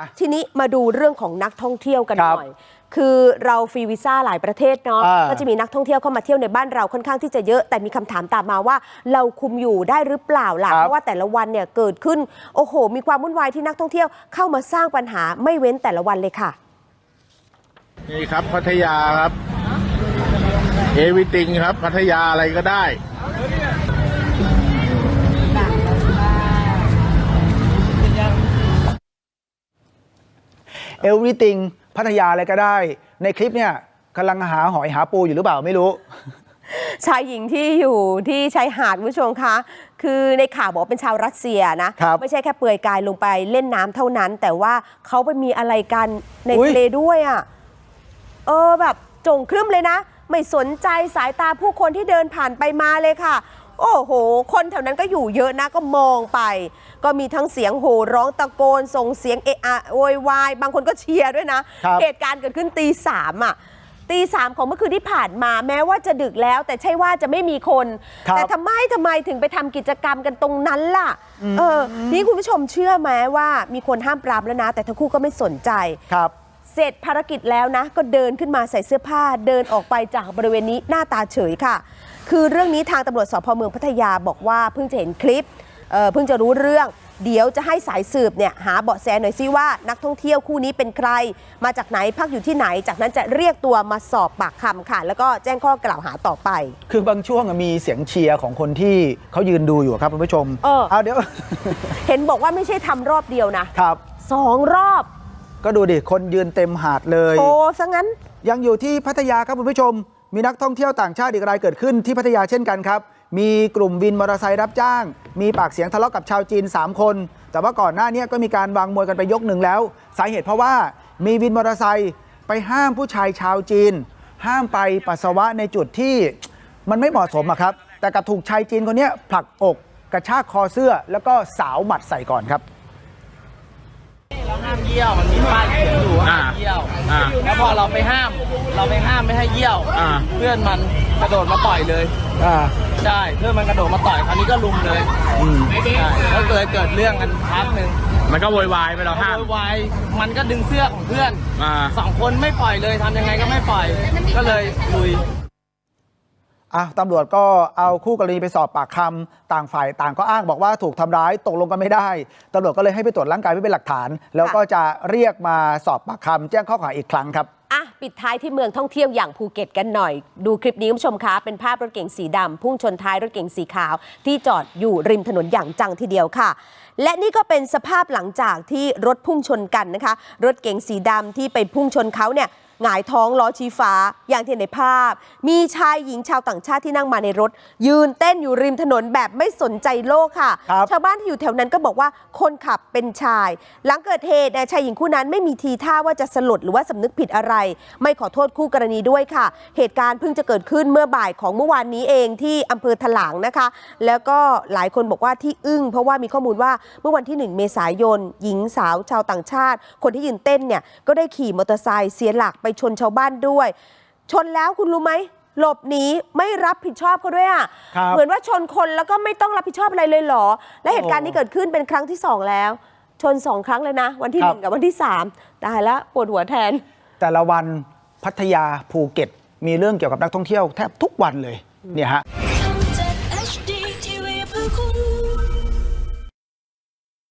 อะ ทีนี้มาดูเรื่องของนักท่องเที่ยวกันครับหน่อย คือเราฟรีวีซ่าหลายประเทศเนาะ อ่า ก็จะมีนักท่องเที่ยวเข้ามาเที่ยวในบ้านเราค่อนข้างที่จะเยอะ แต่มีคำถามตามมาว่า เราคุมอยู่ได้หรือเปล่าล่ะ ครับ เพราะว่าแต่ละวันเนี่ยเกิดขึ้น โอ้โห มีความวุ่นวายที่นักท่องเที่ยวเข้ามาสร้างปัญหาไม่เว้นแต่ละวันเลยค่ะ นี่ครับพัทยาครับ เอวิติงครับ พัทยาอะไรก็ได้ เอลวิติงพัทยาอะไรก็ได้ ในคลิปเนี่ยกำลังหาหอยหาปูอยู่หรือเปล่าไม่รู้ ชายหญิงที่อยู่ที่ชายหาดคุณผู้ชมคะ คือในข่าวบอกว่าเป็นชาวรัสเซียนะ ครับไม่ใช่แค่เปลือยกายลงไปเล่นน้ำเท่านั้น แต่ว่าเขาไปมีอะไรกันในอุ๊ย ทะเลด้วยอะ่ะ เออแบบจงครึ้มเลยนะ ไม่สนใจสายตาผู้คนที่เดินผ่านไปมาเลยค่ะ โอ้โห คนแถวนั้นก็อยู่เยอะนะก็มองไป ก็มีทั้งเสียงโห่ร้องตะโกน ส่งเสียงเอะอะโวยวาย บางคนก็เชียร์ด้วยนะ ครับ เหตุการณ์เกิดขึ้นตีสามอะตีสามของเมื่อคืนที่ผ่านมาแม้ว่าจะดึกแล้ว แต่ใช่ว่าจะไม่มีคน ครับแต่ทำไมทำไมถึงไปทำกิจกรรมกันตรงนั้นล่ะ เออ นี่คุณผู้ชมเชื่อไหมว่ามีคนห้ามปรามแล้วนะ แต่ทั้งคู่ก็ไม่สนใจ ครับ เสร็จภารกิจแล้วนะ ก็เดินขึ้นมาใส่เสื้อผ้าเดินออกไปจากบริเวณนี้หน้าตาเฉยค่ะคือเรื่องนี้ทางตำรวจสพเมืองพัทยาบอกว่าเพิ่งจะเห็นคลิปเอ่อเพิ่งจะรู้เรื่อง เดี๋ยวจะให้สายสืบเนี่ยหาเบาะแสหน่อยซิว่านักท่องเที่ยวคู่นี้เป็นใคร มาจากไหนพักอยู่ที่ไหน จากนั้นจะเรียกตัวมาสอบปากคำค่ะ แล้วก็แจ้งข้อกล่าวหาต่อไป คือบางช่วงอะมีเสียงเชียร์ของคนที่เขายืนดูอยู่ครับคุณผู้ชมเออเอาเดี๋ยว เห็นบอกว่าไม่ใช่ทำรอบเดียวนะครับ สองรอบ ก็ดูดิ คนยืนเต็มหาดเลย โอ้ซะงั้น ยังอยู่ที่พัทยาครับคุณผู้ชม มีนักท่องเที่ยวต่างชาติอีกรายเกิดขึ้นที่พัทยาเช่นกันครับ มีกลุ่มวินมอเตอร์ไซค์รับจ้าง มีปากเสียงทะเลาะกับชาวจีน 3 คน แต่ว่าก่อนหน้านี้ก็มีการวางมวยกันไปยกหนึ่งแล้ว สาเหตุเพราะว่ามีวินมอเตอร์ไซค์ไปห้ามผู้ชายชาวจีน ห้ามไปปัสสาวะในจุดที่มันไม่เหมาะสมอะครับ แต่กลับถูกชายจีนคนนี้ผลักอกกระชากคอเสื้อ แล้วก็สาวหมัดใส่ก่อนครับเราห้ามเยี่ยวมันมีป้ายเขียนอยู่ว่าห้ามเยี่ยว อ่าแล้วพอเราไปห้าม เราไปห้ามไม่ให้เยี่ยวอ่า เพื่อนมันกระโดดมาต่อยเลย อ่าใช่ เพื่อนมันกระโดดมาต่อยคราวนี้ก็ลุมเลยอืมใช่แล้วเกิดเกิดเรื่องกันพักหนึ่งมันก็โวยวายไปเราห้ามโวยวายมันก็ดึงเสื้อของเพื่อนอ่า สองคนไม่ปล่อยเลยทำยังไงก็ไม่ปล่อย ก็เลยลุย อะตำรวจก็เอาคู่กรณีไปสอบปากคำต่างฝ่ายต่างก็อ้างบอกว่าถูกทำร้ายตกลงกันไม่ได้ตำรวจก็เลยให้ไปตรวจร่างกายไว้เป็นหลักฐาน แล้วก็จะเรียกมาสอบปากคำแจ้งข้อกล่าวหาอีกครั้งครับอะปิดท้ายที่เมืองท่องเที่ยวอย่างภูเก็ตกันหน่อย ดูคลิปนี้คุณผู้ชมคะ เป็นภาพรถเก๋งสีดำพุ่งชนท้ายรถเก๋งสีขาว ที่จอดอยู่ริมถนนอย่างจังทีเดียวค่ะ และนี่ก็เป็นสภาพหลังจากที่รถพุ่งชนกันนะคะ รถเก๋งสีดำที่ไปพุ่งชนเขาเนี่ย หงายท้องล้อชี้ฟ้าอย่างที่เห็นในภาพ มีชายหญิงชาวต่างชาติที่นั่งมาในรถ ยืนเต้นอยู่ริมถนนแบบไม่สนใจโลกค่ะ ครับชาวบ้านที่อยู่แถวนั้นก็บอกว่าคนขับเป็นชาย หลังเกิดเหตุเนี่ยชายหญิงคู่นั้นไม่มีทีท่าว่าจะสลดหรือว่าสำนึกผิดอะไร ไม่ขอโทษคู่กรณีด้วยค่ะ เหตุการณ์เพิ่งจะเกิดขึ้นเมื่อบ่ายของเมื่อวานนี้เองที่อำเภอถลางนะคะ แล้วก็หลายคนบอกว่าที่อึ้งเพราะว่ามีข้อมูลว่าเมื่อวันที่ 1 เมษายน หญิงสาวชาวต่างชาติ คนที่ยืนเต้นเนี่ยก็ได้ขี่มอเตอร์ไซค์เสียหลักไปชนชาวบ้านด้วย ชนแล้วคุณรู้ไหมหลบหนีไม่รับผิดชอบเขาด้วยอะครับเหมือนว่าชนคนแล้วก็ไม่ต้องรับผิดชอบอะไรเลยเหรอ และเหตุการณ์นี้เกิดขึ้นเป็นครั้งที่สองแล้ว ชนสองครั้งเลยนะ วันที่คหรับนึ่งกับวันที่สามตายแล้วปวดหัวแทน แต่ละวันพัทยาภูเก็ต มีเรื่องเกี่ยวกับนักท่องเที่ยวแทบทุกวันเลยเนี่ยฮะ